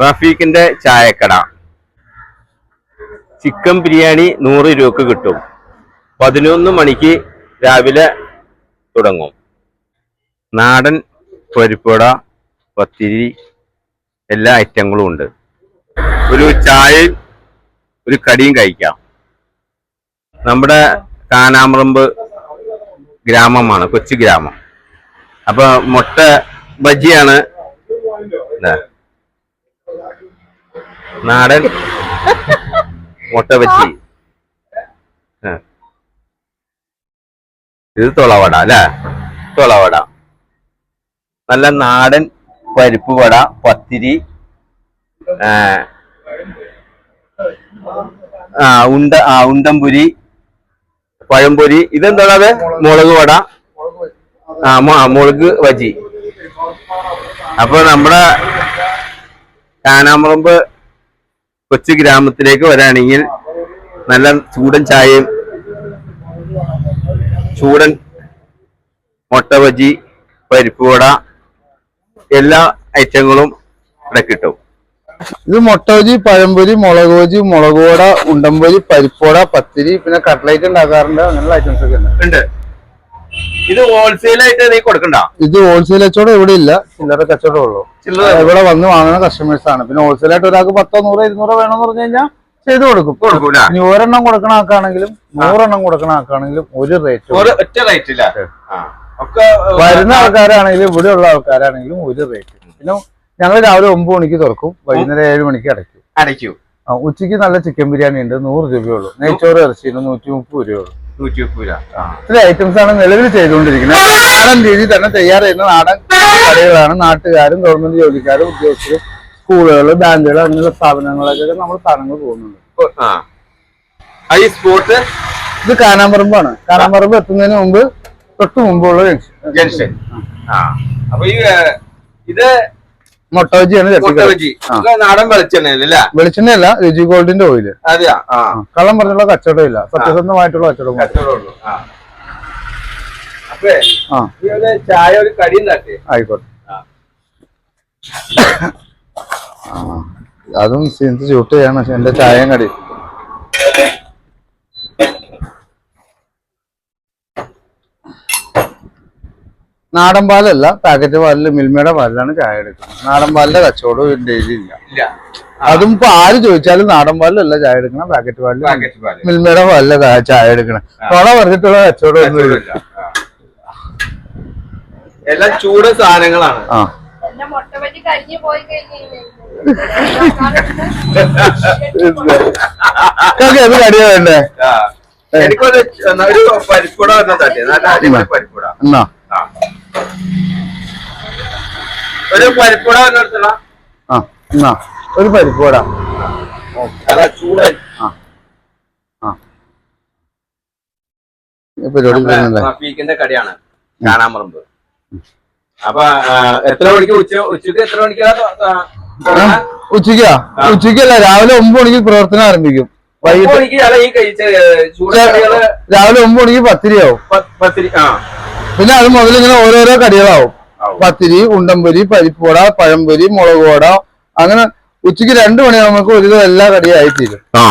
റഫീഖിന്റെ ചായക്കട. ചിക്കൻ ബിരിയാണി നൂറ് രൂപക്ക് കിട്ടും. പതിനൊന്ന് മണിക്ക് രാവിലെ തുടങ്ങും. നാടൻ പരിപ്പട പത്തിരി എല്ലാ ഐറ്റങ്ങളും ഉണ്ട്. ഒരു ചായയും ഒരു കടിയും കഴിക്കാം. നമ്മുടെ കാനാമറമ്പ് ഗ്രാമമാണ് കൊച്ചു ഗ്രാമം. അപ്പൊ മുട്ട ബജിയാണ്. ഇതാ. നാടൻ മുട്ട ഇത് തുളവട അല്ലേ? തുളവട. നല്ല നാടൻ പരിപ്പ് വട പത്തിരി ആ, ഉണ്ട ആ ഉണ്ടംപുരി പഴംപൊരി. ഇതെന്താണത് മുളക് വട. ആ മുളക് വജി. അപ്പൊ നമ്മുടെ കാനാമറമ്പ് കൊച്ചു ഗ്രാമത്തിലേക്ക് വരാണെങ്കിൽ നല്ല ചൂടൻ ചായയും ചൂടൻ മുട്ട ബജി പരിപ്പ് വട എല്ലാ ഐറ്റങ്ങളും ഇവിടെ കിട്ടും. ഇത് മുട്ടവജി പഴംപൊരി മുളക് ബജി മുളക് വട ഉണ്ടംപൊരി പരിപ്പോട പത്തിരി പിന്നെ കട്ട്ലൈറ്റ് ഉണ്ടാക്കാറുണ്ട്. അങ്ങനെയുള്ള ഐറ്റംസ് ഒക്കെ ഉണ്ട്. ഉണ്ട്. ഇത് ഹോൾസെയിൽ ആയിട്ട് നീ കൊടുക്കണ്ട? ഇത് ഹോൾസെയിൽ കച്ചവടം ഇവിടെ ഇല്ല. ചില്ലറ കച്ചവടം ഉള്ളൂ. ഇവിടെ വന്ന് വാങ്ങുന്ന കസ്റ്റമേഴ്സ് ആണ്. പിന്നെ ഹോൾസെയിൽ ആയിട്ട് ഒരാൾക്ക് പത്തോ നൂറോ ഇരുന്നൂറോ വേണമെന്ന് പറഞ്ഞു കഴിഞ്ഞാൽ ചെയ്ത് കൊടുക്കും. ഇനി ഒരെണ്ണം കൊടുക്കണ ആൾക്കാണെങ്കിലും നൂറെണ്ണം കൊടുക്കണ ആൾക്കാണെങ്കിലും ഒരു റേറ്റ് ഒറ്റ റേറ്റ് ഇല്ല. വരുന്ന ആൾക്കാരാണെങ്കിലും ഇവിടെ ഉള്ള ആൾക്കാരാണെങ്കിലും ഒരു റേറ്റ് പിന്നെ ഞങ്ങൾ രാവിലെ ഒമ്പത് മണിക്ക് തുറക്കും. വൈകുന്നേരം ഏഴ് മണിക്ക് അടയ്ക്കും. അടയ്ക്കും. ഉച്ചയ്ക്ക് നല്ല ചിക്കൻ ബിരിയാണി ഉണ്ട്. നൂറ് രൂപയുള്ളൂ നെയ്ച്ചോറ് ഇറച്ചിന് നൂറ്റി മുപ്പത് രൂപയുള്ളൂ നൂറ്റി മുപ്പത് രൂപ ഇത്ര ഐറ്റംസ് ആണ് നിലവിൽ ചെയ്തുകൊണ്ടിരിക്കുന്നത്. നാടൻ രീതി തന്നെ തയ്യാർ ചെയ്യുന്ന നാടൻ കടകളാണ് നാട്ടുകാരും ഗവൺമെന്റ് ജോലിക്കാരും ഉദ്യോഗസ്ഥരും സ്കൂളുകൾ ബാങ്കുകൾ അങ്ങനെയുള്ള സ്ഥാപനങ്ങളൊക്കെ നമ്മൾ സാധനങ്ങൾ പോകുന്നുണ്ട്. ഈ സ്പോട്ട് ഇത് കാനാമ്പറമ്പാണ് കാനാമ്പറമ്പ് എത്തുന്നതിന് മുമ്പ് തൊട്ട് മുമ്പുള്ള ജംഗ്ഷൻ. ജംഗ്ഷൻ. അപ്പൊ ഈ ഇത് മൊട്ടോജിയാണ് നാടൻ വെളിച്ചെണ്ണയല്ലേ വെളിച്ചെണ്ണയല്ല രുചി ഗോൾഡിന്റെ ഓയിൽ. അതെയാ? കള്ളം പറഞ്ഞുള്ള കച്ചവടം ഇല്ല സത്യസന്ധമായിട്ടുള്ള കച്ചവടം ചായ ഒരു കടി ആയിക്കോട്ടെ. അതും ഷൂട്ട് ചെയ്യണം എന്റെ ചായയും കടി. നാടൻ പാലല്ല പാക്കറ്റ് പാലിൽ മിൽമയുടെ പാലിലാണ് ചായ എടുക്കുന്നത്. നാടൻ പാലിന്റെ കച്ചവടം ഡെയിലി ഇല്ല. അതും ഇപ്പൊ ആര് ചോദിച്ചാലും നാടൻ പാലിലല്ല ചായ എടുക്കണം പാക്കറ്റ് പാലിൽ മിൽമയുടെ പാലിലെ ചായ എടുക്കണം കൊള പറഞ്ഞിട്ടുള്ള കച്ചവടം ഒന്നും ഇല്ല. എല്ലാം ചൂട് സാധനങ്ങളാണ്. അത് കടിയാ വേണ്ടേ? പരിപ്പുട വന്ന തട്ടി നല്ല അടിപൊളി പരിപ്പുട. ഒരു പരിപ്പുട ആ എന്നാ. ഒരു പരിപ്പോടാ? റഫീഖിന്റെ കടയാണ്. കാണാമറമ്പ് അപ്പൊ എത്ര മണിക്ക് ഉച്ച ഉച്ചയ്ക്ക് എത്ര മണിക്കാ? ഉച്ചയ്ക്കാ? ഉച്ചയ്ക്കല്ല രാവിലെ ഒമ്പത് മണിക്ക് പ്രവർത്തനം ആരംഭിക്കും. വൈകിട്ട് രാവിലെ ഒമ്പത് മണിക്ക് പത്തിരിയാവും. പത്തിരി ആ. പിന്നെ അത് മുതൽ ഇങ്ങനെ ഓരോരോ കടികളാവും. പത്തിരി ഉണ്ടംപൊരി പരിപ്പുവട പഴംപൊരി മുളക് വട അങ്ങനെ ഉച്ചയ്ക്ക് രണ്ടു മണിയാകുമ്പോൾ ഒരുവിധം എല്ലാ കടിയും ആയിത്തീരും. ആ.